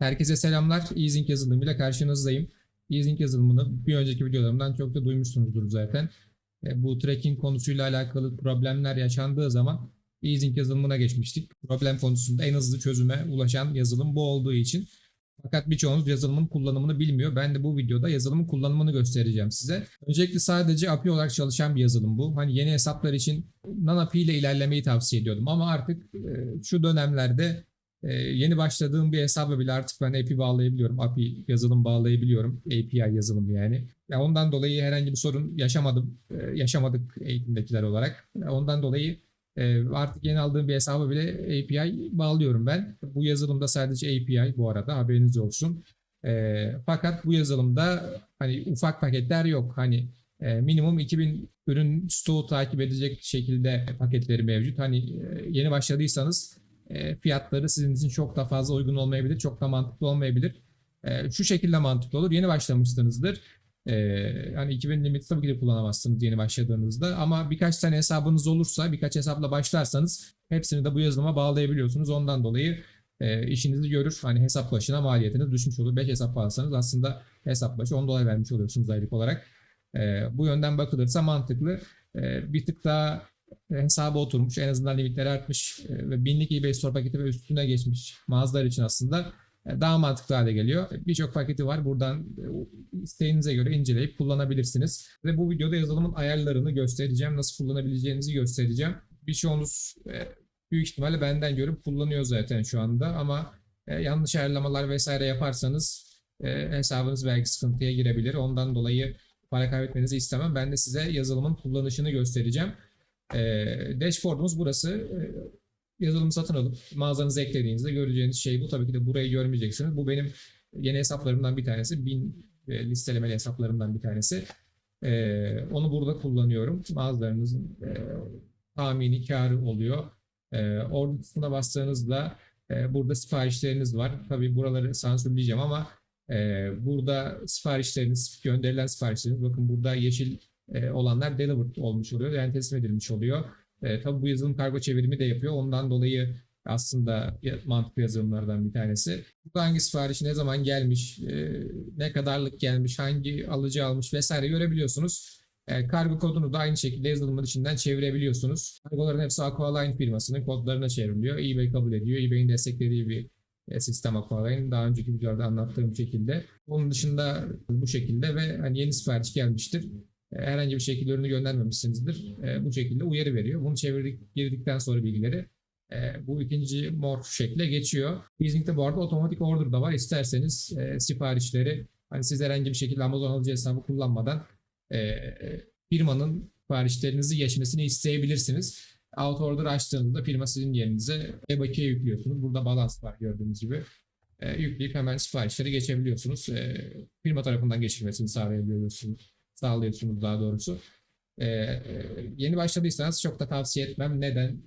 Herkese selamlar. Easing yazılımıyla karşınızdayım. Easing yazılımını bir önceki videolarımdan çok da duymuşsunuzdur zaten. E, Bu tracking konusuyla alakalı problemler yaşandığı zaman Easing yazılımına geçmiştik. Problem konusunda en hızlı çözüme ulaşan yazılım bu olduğu için. Fakat birçoğunuz yazılımın kullanımını bilmiyor. Ben de bu videoda yazılımın kullanımını göstereceğim size. Öncelikle sadece API olarak çalışan bir yazılım bu. Hani yeni hesaplar için non-API ile ilerlemeyi tavsiye ediyordum. Ama artık e, şu dönemlerde e, yeni başladığım bir hesaba bile artık ben API bağlayabiliyorum. API yazılım bağlayabiliyorum. API yazılım yani. Ya ondan dolayı herhangi bir sorun yaşamadım. E, yaşamadık eğitimdekiler olarak. Ondan dolayı e, artık yeni aldığım bir hesaba bile API bağlıyorum ben. Bu yazılımda sadece API bu arada haberiniz olsun. E, fakat bu yazılımda hani ufak paketler yok. Hani e, minimum 2000 ürün stoğu takip edecek şekilde paketleri mevcut. Hani e, yeni başladıysanız e, fiyatları sizin için çok da fazla uygun olmayabilir, çok da mantıklı olmayabilir. E, şu şekilde mantıklı olur. Yeni başlamışsınızdır. E, hani 2000 limiti tabii ki de kullanamazsınız yeni başladığınızda ama birkaç tane hesabınız olursa, birkaç hesapla başlarsanız hepsini de bu yazılıma bağlayabiliyorsunuz. Ondan dolayı e, işinizi görür. Hani hesap başına maliyetiniz düşmüş olur. 5 hesap alsanız aslında hesap başı 10 dolar vermiş oluyorsunuz aylık olarak. Bu yönden bakılırsa mantıklı. Bir tık daha hesaba oturmuş. En azından limitleri artmış e, ve binlik eBay Store paketi ve üstüne geçmiş mağazalar için aslında e, daha mantıklı hale geliyor. Birçok paketi var. Buradan e, isteğinize göre inceleyip kullanabilirsiniz. Ve bu videoda yazılımın ayarlarını göstereceğim. Nasıl kullanabileceğinizi göstereceğim. Birçoğunuz e, büyük ihtimalle benden görüp kullanıyor zaten şu anda ama e, yanlış ayarlamalar vesaire yaparsanız e, hesabınız belki sıkıntıya girebilir. Ondan dolayı para kaybetmenizi istemem. Ben de size yazılımın kullanışını göstereceğim. E, dashboard'umuz burası. E, yazılımı satın alıp mağazanıza eklediğinizde göreceğiniz şey bu. Tabii ki de burayı görmeyeceksiniz. Bu benim yeni hesaplarımdan bir tanesi. Bin e, listelemeli hesaplarımdan bir tanesi. E, onu burada kullanıyorum. Mağazalarınızın e, tahmini karı oluyor. E, kısmına bastığınızda e, burada siparişleriniz var. Tabii buraları sansürleyeceğim ama e, burada siparişleriniz, gönderilen siparişleriniz bakın burada yeşil e, olanlar delivered olmuş oluyor. Yani teslim edilmiş oluyor. E, tabii bu yazılım kargo çevirimi de yapıyor. Ondan dolayı aslında mantıklı yazılımlardan bir tanesi. Burada hangi sipariş ne zaman gelmiş, e, ne kadarlık gelmiş, hangi alıcı almış vesaire görebiliyorsunuz. E, kargo kodunu da aynı şekilde yazılımın içinden çevirebiliyorsunuz. Kargoların hepsi Aqualine firmasının kodlarına çevriliyor. eBay kabul ediyor. eBay'in desteklediği bir e, sistem Aqualine. Daha önceki videolarda anlattığım şekilde. Onun dışında bu şekilde ve hani yeni sipariş gelmiştir. E, herhangi bir şekilde ürünü göndermemişsinizdir. E, bu şekilde uyarı veriyor. Bunu çevirdik, girdikten sonra bilgileri e, bu ikinci mor şekle geçiyor. Easing'de bu arada otomatik order da var. İsterseniz siparişleri hani siz herhangi bir şekilde Amazon alıcı hesabı kullanmadan firmanın siparişlerinizi geçmesini isteyebilirsiniz. Auto order açtığınızda firma sizin yerinize e-bakiye yüklüyorsunuz. Burada balans var gördüğünüz gibi. E, yükleyip hemen siparişleri geçebiliyorsunuz. E, firma tarafından geçirmesini sağlayabiliyorsunuz. Sağlıyorsunuz daha doğrusu. E, e, yeni başladıysanız çok da tavsiye etmem. Neden?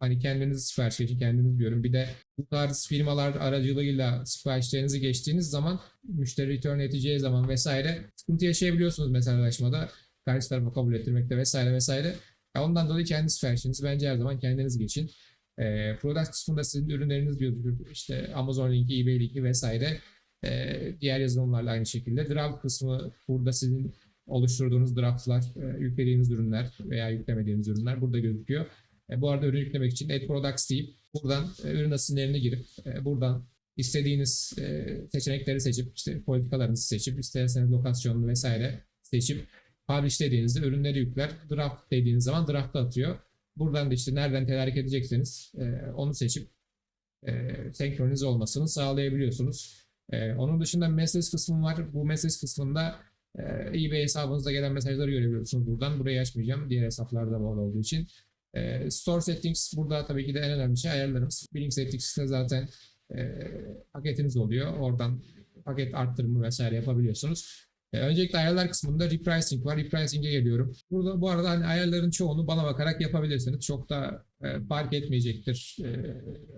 Hani kendiniz sipariş geçin, kendiniz diyorum. Bir de bu tarz firmalar aracılığıyla siparişlerinizi geçtiğiniz zaman müşteri return edeceği zaman vesaire sıkıntı yaşayabiliyorsunuz mesajlaşmada. Karşı tarafa kabul ettirmekte vesaire vesaire. Ya ondan dolayı kendi siparişinizi bence her zaman kendiniz geçin. E, product kısmında sizin ürünleriniz gözükür. İşte Amazon linki, eBay linki vesaire. E, diğer yazılımlarla aynı şekilde. Draft kısmı burada sizin oluşturduğunuz draftlar, e, yüklediğiniz ürünler veya yüklemediğiniz ürünler burada gözüküyor. E, bu arada ürün yüklemek için Add Products deyip buradan e, ürün asimlerini girip buradan istediğiniz seçenekleri seçip işte politikalarınızı seçip isterseniz lokasyonunu vesaire seçip publish dediğinizde ürünleri yükler. Draft dediğiniz zaman draft'a atıyor. Buradan da işte nereden tedarik edecekseniz onu seçip senkronize olmasını sağlayabiliyorsunuz. Onun dışında mesaj kısmı var. Bu mesaj kısmında e, eBay hesabınıza gelen mesajları görebiliyorsunuz buradan. Burayı açmayacağım. Diğer hesaplarda bağlı olduğu için. E, store settings burada tabii ki de en önemli şey ayarlarımız. Billing settings'te zaten e, paketiniz oluyor. Oradan paket arttırımı vesaire yapabiliyorsunuz. E, öncelikle ayarlar kısmında repricing var. Repricing'e geliyorum. Burada bu arada hani ayarların çoğunu bana bakarak yapabilirsiniz. Çok da e, fark etmeyecektir. E,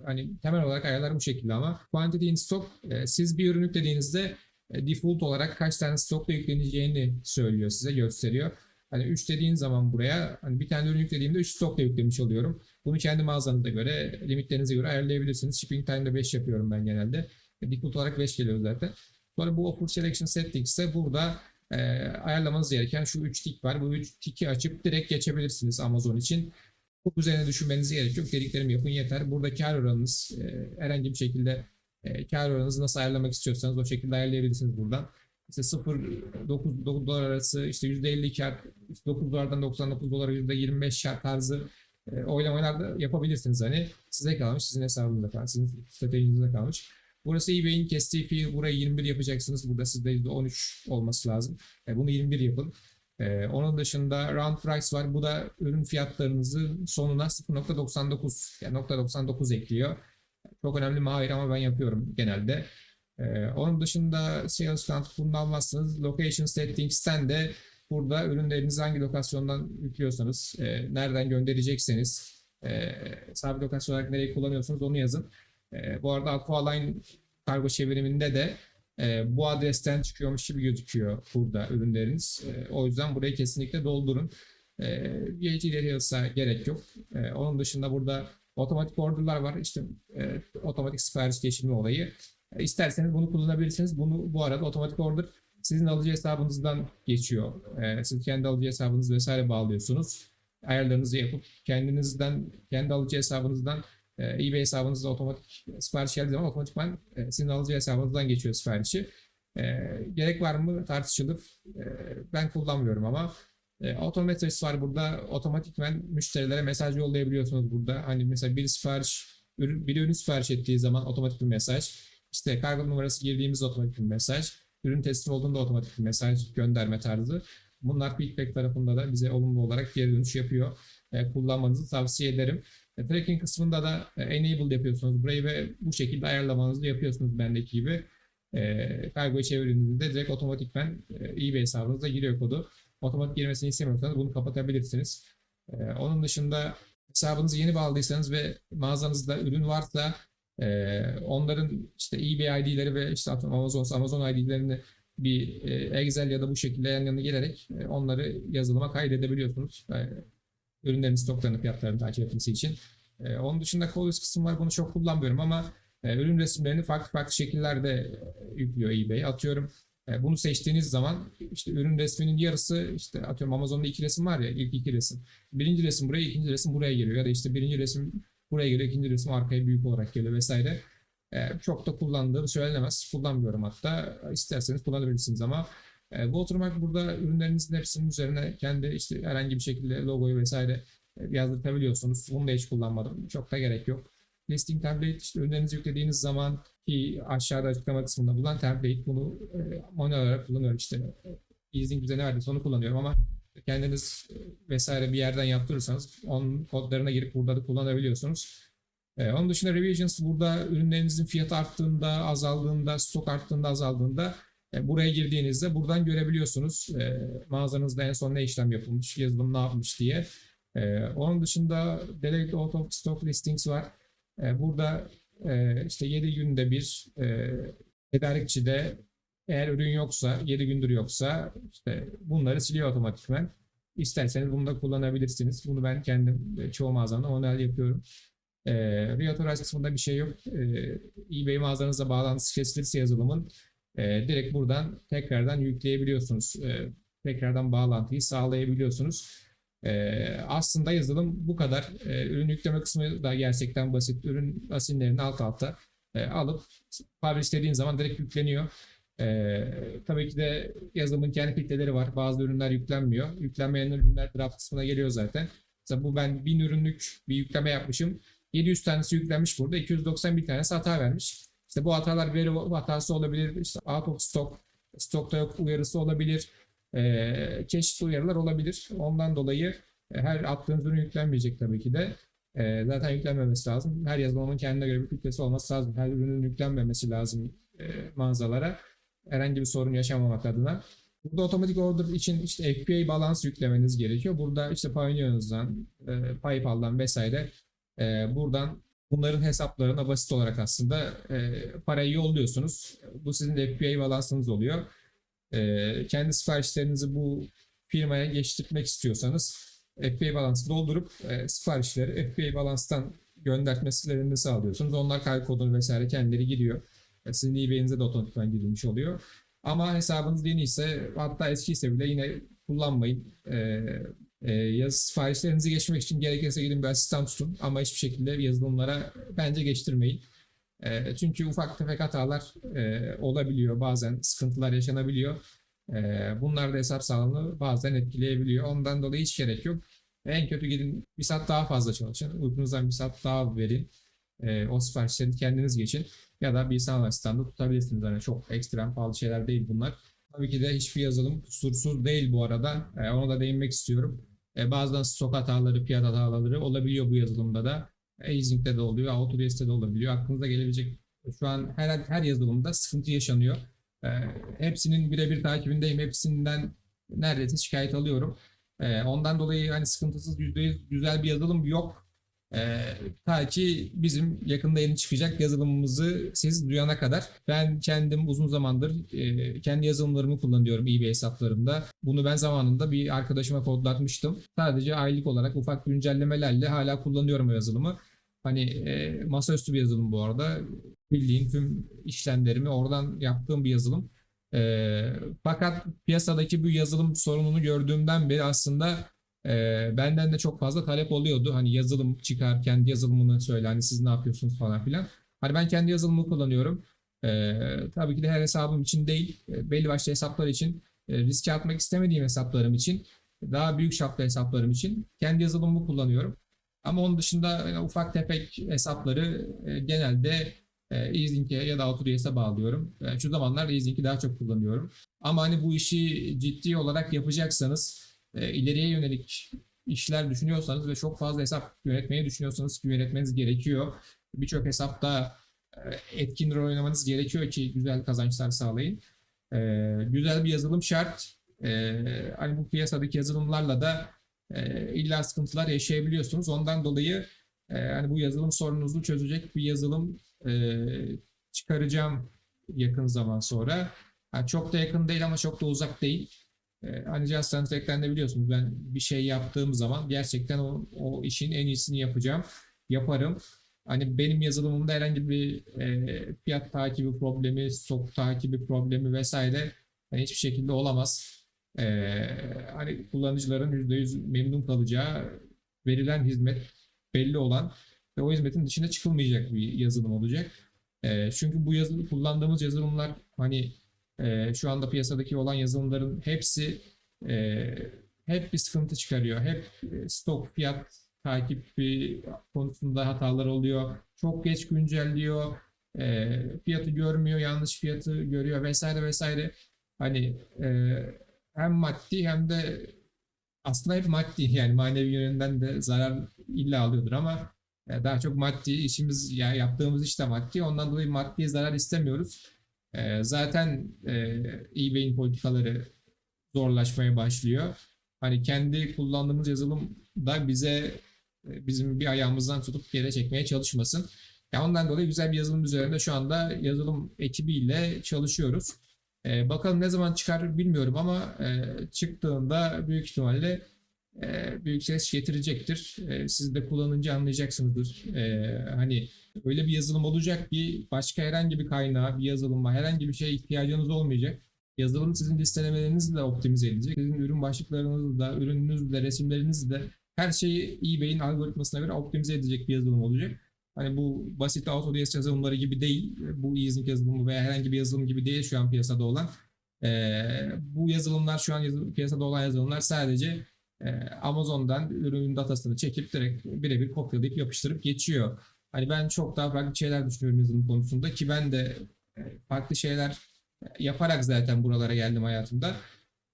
hani temel olarak ayarlar bu şekilde ama quantity in stock e, siz bir ürün yüklediğinizde default olarak kaç tane stokla yükleneceğini söylüyor size gösteriyor. Hani 3 dediğin zaman buraya hani bir tane ürün yüklediğimde 3 stokla yüklemiş oluyorum. Bunu kendi mağazanıza göre, limitlerinize göre ayarlayabilirsiniz. Shipping time'da 5 yapıyorum ben genelde. Default olarak 5 geliyor zaten. Sonra bu Offer Selection Settings'te burada e, ayarlamanız gereken şu 3 tik var. Bu 3 tiki açıp direkt geçebilirsiniz Amazon için. Çok üzerine düşünmenize gerek yok. Dediklerimi yapın yeter. Burada kar oranınız e, herhangi bir şekilde e, kar oranınızı nasıl ayarlamak istiyorsanız o şekilde ayarlayabilirsiniz buradan. İşte 0 9 9 dolar arası işte %50 kar, işte 9 dolardan 99 dolara %25 kar tarzı e, oylamalar da yapabilirsiniz. Hani size kalmış, sizin hesabınızda kalmış, sizin stratejinizde kalmış. Burası eBay'in kestiği fee. Burayı 21 yapacaksınız. Burada sizde %13 olması lazım. E, bunu 21 yapın. E, onun dışında round price var. Bu da ürün fiyatlarınızı sonuna 0.99 yani .99 ekliyor. Çok önemli mi? Hayır ama ben yapıyorum genelde. Ee, onun dışında sales count kullanmazsınız. Location settings'ten de burada ürünlerinizi hangi lokasyondan yüklüyorsanız, e, nereden gönderecekseniz, e, sabit lokasyon olarak nereyi kullanıyorsanız onu yazın. E, bu arada Aqualine kargo çeviriminde de e, bu adresten çıkıyormuş gibi gözüküyor burada ürünleriniz. E, o yüzden burayı kesinlikle doldurun. E, details'a gerek yok. E, onun dışında burada otomatik orderlar var. İşte e, otomatik sipariş geçirme olayı. E, İsterseniz bunu kullanabilirsiniz. Bunu bu arada otomatik order sizin alıcı hesabınızdan geçiyor. E, siz kendi alıcı hesabınız vesaire bağlıyorsunuz. Ayarlarınızı yapıp kendinizden, kendi alıcı hesabınızdan e, eBay hesabınızda otomatik sipariş geldiği zaman otomatikman e, sizin alıcı hesabınızdan geçiyor siparişi. E, gerek var mı tartışılır. E, ben kullanmıyorum ama e, Autometres var burada. Otomatikmen müşterilere mesaj yollayabiliyorsunuz burada. Hani mesela bir sipariş, ürün, bir ürün sipariş ettiği zaman otomatik bir mesaj. İşte kargo numarası girdiğimizde otomatik bir mesaj. Ürün teslim olduğunda otomatik bir mesaj gönderme tarzı. Bunlar feedback tarafında da bize olumlu olarak geri dönüş yapıyor. E, kullanmanızı tavsiye ederim. E, tracking kısmında da e, enable yapıyorsunuz burayı ve bu şekilde ayarlamanızı yapıyorsunuz bendeki gibi. E, kargoyu çevirdiğinizde direkt otomatikmen e, eBay hesabınıza giriyor kodu. Otomatik girmesini istemiyorsanız bunu kapatabilirsiniz. E, onun dışında hesabınızı yeni bağladıysanız ve mağazanızda ürün varsa e, onların işte eBay ID'leri ve işte Amazon, Amazon ID'lerini bir e, Excel ya da bu şekilde yan yana gelerek e, onları yazılıma kaydedebiliyorsunuz. E, ürünlerin stoklarını, fiyatlarını takip etmesi için. E, onun dışında Colors kısım var. Bunu çok kullanmıyorum ama e, ürün resimlerini farklı farklı şekillerde e, yüklüyor eBay. Atıyorum bunu seçtiğiniz zaman işte ürün resminin yarısı işte atıyorum Amazon'da iki resim var ya ilk iki resim. Birinci resim buraya, ikinci resim buraya geliyor ya da işte birinci resim buraya geliyor, ikinci resim arkaya büyük olarak geliyor vesaire. E, çok da kullandığım söylenemez. Kullanmıyorum hatta. İsterseniz kullanabilirsiniz ama e, Watermark burada ürünlerinizin hepsinin üzerine kendi işte herhangi bir şekilde logoyu vesaire e, yazdırtabiliyorsunuz. Bunu da hiç kullanmadım. Çok da gerek yok. Listing template işte ürünlerinizi yüklediğiniz zaman ki aşağıda açıklama kısmında bulunan template bunu e, manuel olarak kullanıyorum işte. Easing bize ne verdiyse onu kullanıyorum ama kendiniz e, vesaire bir yerden yaptırırsanız onun kodlarına girip burada da kullanabiliyorsunuz. Ee, onun dışında revisions burada ürünlerinizin fiyatı arttığında, azaldığında, stok arttığında, azaldığında e, buraya girdiğinizde buradan görebiliyorsunuz. E, mağazanızda en son ne işlem yapılmış, yazılım ne yapmış diye. E, onun dışında Delayed Out of Stock Listings var. E, burada e, işte 7 günde bir e, tedarikçide eğer ürün yoksa, 7 gündür yoksa işte bunları siliyor otomatikman. İsterseniz bunu da kullanabilirsiniz. Bunu ben kendim e, çoğu mağazamda manuel yapıyorum. E, Realtorize kısmında bir şey yok. E, eBay mağazanızla bağlantısı kesilirse yazılımın e, direkt buradan tekrardan yükleyebiliyorsunuz. E, tekrardan bağlantıyı sağlayabiliyorsunuz. E, aslında yazılım bu kadar. E, ürün yükleme kısmı da gerçekten basit. Ürün asinlerini alt alta e, alıp publish dediğin zaman direkt yükleniyor. Ee, tabii ki de yazılımın kendi filtreleri var. Bazı ürünler yüklenmiyor. Yüklenmeyen ürünler draft kısmına geliyor zaten. Mesela bu ben 1000 ürünlük bir yükleme yapmışım. 700 tanesi yüklenmiş burada. 291 tanesi hata vermiş. İşte bu hatalar veri hatası olabilir. İşte out of stock, stokta yok uyarısı olabilir. Ee, çeşitli uyarılar olabilir. Ondan dolayı e, her attığınız ürün yüklenmeyecek tabii ki de. Ee, zaten yüklenmemesi lazım. Her yazılımın kendine göre bir filtresi olması lazım. Her ürünün yüklenmemesi lazım e, mağazalara herhangi bir sorun yaşamamak adına. Burada otomatik order için işte FBA balans yüklemeniz gerekiyor. Burada işte Pioneer'ınızdan, e, PayPal'dan vesaire e, buradan bunların hesaplarına basit olarak aslında e, parayı yolluyorsunuz. Bu sizin de FBA balansınız oluyor. E, kendi siparişlerinizi bu firmaya geçirmek istiyorsanız FBA balansı doldurup e, siparişleri FBA balanstan göndertmelerini sağlıyorsunuz. Onlar kargo kodunu vesaire kendileri gidiyor. E, Sizin eBay'inize de otomatikman girilmiş oluyor. Ama hesabınız yeni ise hatta eskiyse bile yine kullanmayın. Ee, e, yazı siparişlerinizi geçmek için gerekirse gidin bir asistan tutun ama hiçbir şekilde yazılımlara bence geçtirmeyin. E, çünkü ufak tefek hatalar e, olabiliyor. Bazen sıkıntılar yaşanabiliyor. E, bunlar da hesap sağlığını bazen etkileyebiliyor. Ondan dolayı hiç gerek yok. En kötü gidin bir saat daha fazla çalışın. Uykunuzdan bir saat daha verin. E, o siparişleri kendiniz geçin. Ya da bir sanal asistanda tutabilirsiniz. Yani çok ekstrem pahalı şeyler değil bunlar. Tabii ki de hiçbir yazılım kusursuz değil bu arada. E, ona da değinmek istiyorum. E, bazen stok hataları, fiyat hataları olabiliyor bu yazılımda da. Easing'de de oluyor, Autodesk'te de olabiliyor. Aklınıza gelebilecek şu an her, her yazılımda sıkıntı yaşanıyor. E, hepsinin birebir takibindeyim. Hepsinden neredeyse şikayet alıyorum. E, ondan dolayı hani sıkıntısız %100 güzel bir yazılım yok. E, ta ki bizim yakında yeni çıkacak yazılımımızı siz duyana kadar. Ben kendim uzun zamandır e, kendi yazılımlarımı kullanıyorum eBay hesaplarımda. Bunu ben zamanında bir arkadaşıma kodlatmıştım. Sadece aylık olarak ufak güncellemelerle hala kullanıyorum o yazılımı. Hani e, masaüstü bir yazılım bu arada. Bildiğin tüm işlemlerimi oradan yaptığım bir yazılım. E, fakat piyasadaki bu yazılım sorununu gördüğümden beri aslında e, benden de çok fazla talep oluyordu. Hani yazılım çıkar, kendi yazılımını söyle, hani siz ne yapıyorsunuz falan filan. Hani ben kendi yazılımımı kullanıyorum. E, tabii ki de her hesabım için değil, e, belli başlı hesaplar için, e, riske atmak istemediğim hesaplarım için, daha büyük çaplı hesaplarım için kendi yazılımımı kullanıyorum. Ama onun dışında yani ufak tefek hesapları e, genelde e, Easylink'e ya da Autodesk'e bağlıyorum. E, şu zamanlar Easylink'i daha çok kullanıyorum. Ama hani bu işi ciddi olarak yapacaksanız, e, ileriye yönelik işler düşünüyorsanız ve çok fazla hesap yönetmeyi düşünüyorsanız ki yönetmeniz gerekiyor. Birçok hesapta e, etkin rol oynamanız gerekiyor ki güzel kazançlar sağlayın. E, güzel bir yazılım şart. E, hani bu piyasadaki yazılımlarla da e, illa sıkıntılar yaşayabiliyorsunuz. Ondan dolayı e, hani bu yazılım sorununuzu çözecek bir yazılım e, çıkaracağım yakın zaman sonra. Yani çok da yakın değil ama çok da uzak değil. E, hani Just Translate'den de biliyorsunuz ben bir şey yaptığım zaman gerçekten o, o işin en iyisini yapacağım. Yaparım. Hani benim yazılımımda herhangi bir e, fiyat takibi problemi, stok takibi problemi vesaire yani hiçbir şekilde olamaz. E, hani kullanıcıların %100 memnun kalacağı verilen hizmet belli olan ve o hizmetin dışına çıkılmayacak bir yazılım olacak. E, çünkü bu yazılım kullandığımız yazılımlar hani e, şu anda piyasadaki olan yazılımların hepsi e, hep bir sıkıntı çıkarıyor. Hep e, stok fiyat takibi konusunda hatalar oluyor. Çok geç güncelliyor. E, fiyatı görmüyor, yanlış fiyatı görüyor vesaire vesaire. Hani e, hem maddi hem de aslında hep maddi yani manevi yönünden de zarar illa alıyordur ama e, daha çok maddi işimiz yani yaptığımız iş de maddi. Ondan dolayı maddi zarar istemiyoruz. E, zaten e, eBay'in politikaları zorlaşmaya başlıyor. Hani kendi kullandığımız yazılım da bize bizim bir ayağımızdan tutup geri çekmeye çalışmasın. Ya ondan dolayı güzel bir yazılım üzerinde şu anda yazılım ekibiyle çalışıyoruz. E, bakalım ne zaman çıkar bilmiyorum ama e, çıktığında büyük ihtimalle e, büyük ses getirecektir. E, siz de kullanınca anlayacaksınızdır. E, hani öyle bir yazılım olacak ki başka herhangi bir kaynağa, bir yazılıma, herhangi bir şeye ihtiyacınız olmayacak. Yazılım sizin listelemelerinizi de optimize edecek. Sizin ürün başlıklarınızı da, ürününüzü de, resimlerinizi de her şeyi eBay'in algoritmasına göre optimize edecek bir yazılım olacak. Hani bu basit Autodesk yazılımları gibi değil, bu EasyLink yazılımı veya herhangi bir yazılım gibi değil şu an piyasada olan. Ee, bu yazılımlar şu an yazı- piyasada olan yazılımlar sadece e, Amazon'dan ürünün datasını çekip direkt birebir kopyalayıp yapıştırıp geçiyor. Hani ben çok daha farklı şeyler düşünüyorum yazılım konusunda ki ben de e, farklı şeyler yaparak zaten buralara geldim hayatımda.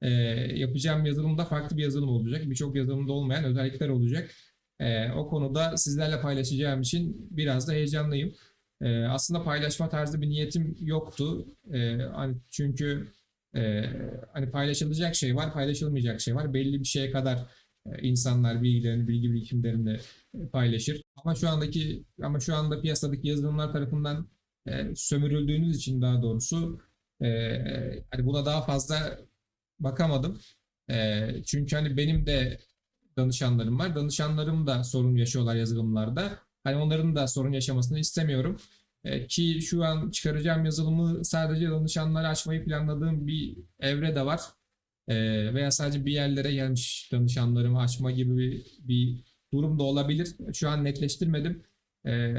E, yapacağım yazılımda farklı bir yazılım olacak. Birçok yazılımda olmayan özellikler olacak. E, o konuda sizlerle paylaşacağım için biraz da heyecanlıyım. E, aslında paylaşma tarzı bir niyetim yoktu. E, hani çünkü e, hani paylaşılacak şey var, paylaşılmayacak şey var. Belli bir şeye kadar e, insanlar bilgilerini, bilgi birikimlerini e, paylaşır. Ama şu andaki ama şu anda piyasadaki yazılımlar tarafından e, sömürüldüğünüz için daha doğrusu e, hani buna daha fazla bakamadım. E, çünkü hani benim de danışanlarım var. Danışanlarım da sorun yaşıyorlar yazılımlarda. Hani onların da sorun yaşamasını istemiyorum. E, ki şu an çıkaracağım yazılımı sadece danışanlara açmayı planladığım bir evre de var. E, veya sadece bir yerlere gelmiş danışanlarımı açma gibi bir, bir durum da olabilir. Şu an netleştirmedim. E,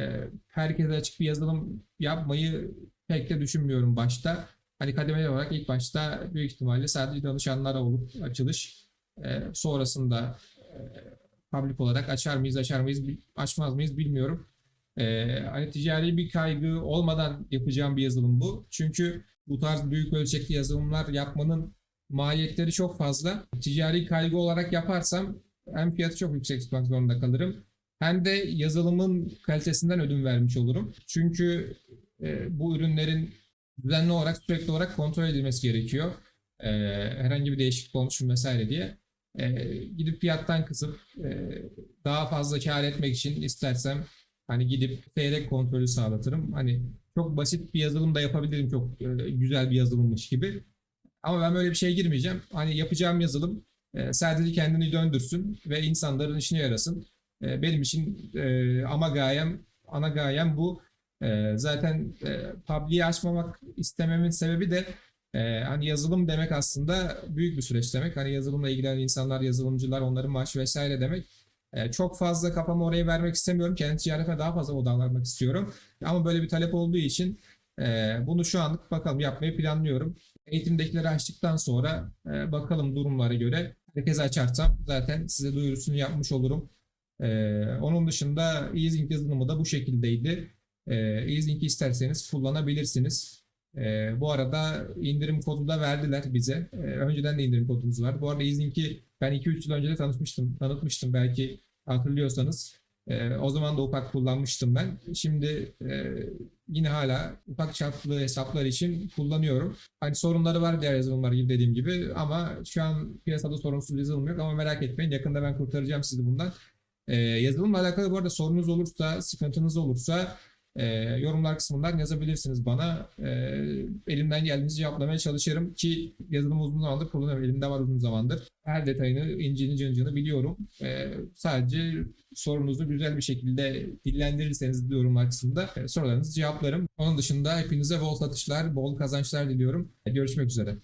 herkese açık bir yazılım yapmayı pek de düşünmüyorum başta. Hani kademeli olarak ilk başta büyük ihtimalle sadece danışanlara olup açılış. Sonrasında public olarak açar mıyız, açar mıyız, açmaz mıyız bilmiyorum. E, hani ticari bir kaygı olmadan yapacağım bir yazılım bu. Çünkü bu tarz büyük ölçekli yazılımlar yapmanın maliyetleri çok fazla. Ticari kaygı olarak yaparsam hem fiyatı çok yüksek tutmak zorunda kalırım. Hem de yazılımın kalitesinden ödün vermiş olurum. Çünkü e, bu ürünlerin düzenli olarak sürekli olarak kontrol edilmesi gerekiyor. E, herhangi bir değişiklik olmuş mu vesaire diye. E, gidip fiyattan kısıp e, daha fazla kar etmek için istersem hani gidip seyrek kontrolü sağlatırım. Hani çok basit bir yazılım da yapabilirim çok e, güzel bir yazılımmış gibi. Ama ben böyle bir şeye girmeyeceğim. Hani yapacağım yazılım e, sadece kendini döndürsün ve insanların işine yarasın. E, benim için e, ama gayem, ana gayem bu. E, zaten e, public'i açmamak istememin sebebi de e, hani yazılım demek aslında büyük bir süreç demek. Hani yazılımla ilgilenen insanlar, yazılımcılar, onların maaşı vesaire demek. E, çok fazla kafamı oraya vermek istemiyorum. Kendi ticaretime daha fazla odaklanmak istiyorum. Ama böyle bir talep olduğu için e, bunu şu anlık bakalım yapmayı planlıyorum. Eğitimdekileri açtıktan sonra e, bakalım durumlara göre herkese açarsam zaten size duyurusunu yapmış olurum. E, onun dışında easing yazılımı da bu şekildeydi. E, easing'i isterseniz kullanabilirsiniz. E, bu arada indirim kodu da verdiler bize. E, önceden de indirim kodumuz var. Bu arada easing'i ben 2-3 yıl önce de tanıtmıştım, tanıtmıştım belki hatırlıyorsanız. E, o zaman da ufak kullanmıştım ben. Şimdi e, yine hala ufak çaplı hesaplar için kullanıyorum. Hani sorunları var diğer yazılımlar gibi dediğim gibi ama şu an piyasada sorunsuz yazılım yok ama merak etmeyin yakında ben kurtaracağım sizi bundan. Ee, yazılımla alakalı bu arada sorunuz olursa, sıkıntınız olursa e, yorumlar kısmından yazabilirsiniz bana. E, elimden geldiğince cevaplamaya çalışırım ki yazılımı uzun zamandır kullanıyorum. Elimde var uzun zamandır. Her detayını, incini, cıncını biliyorum. E, sadece sorunuzu güzel bir şekilde dillendirirseniz yorumlar kısmında e, sorularınızı cevaplarım. Onun dışında hepinize bol satışlar, bol kazançlar diliyorum. Görüşmek üzere.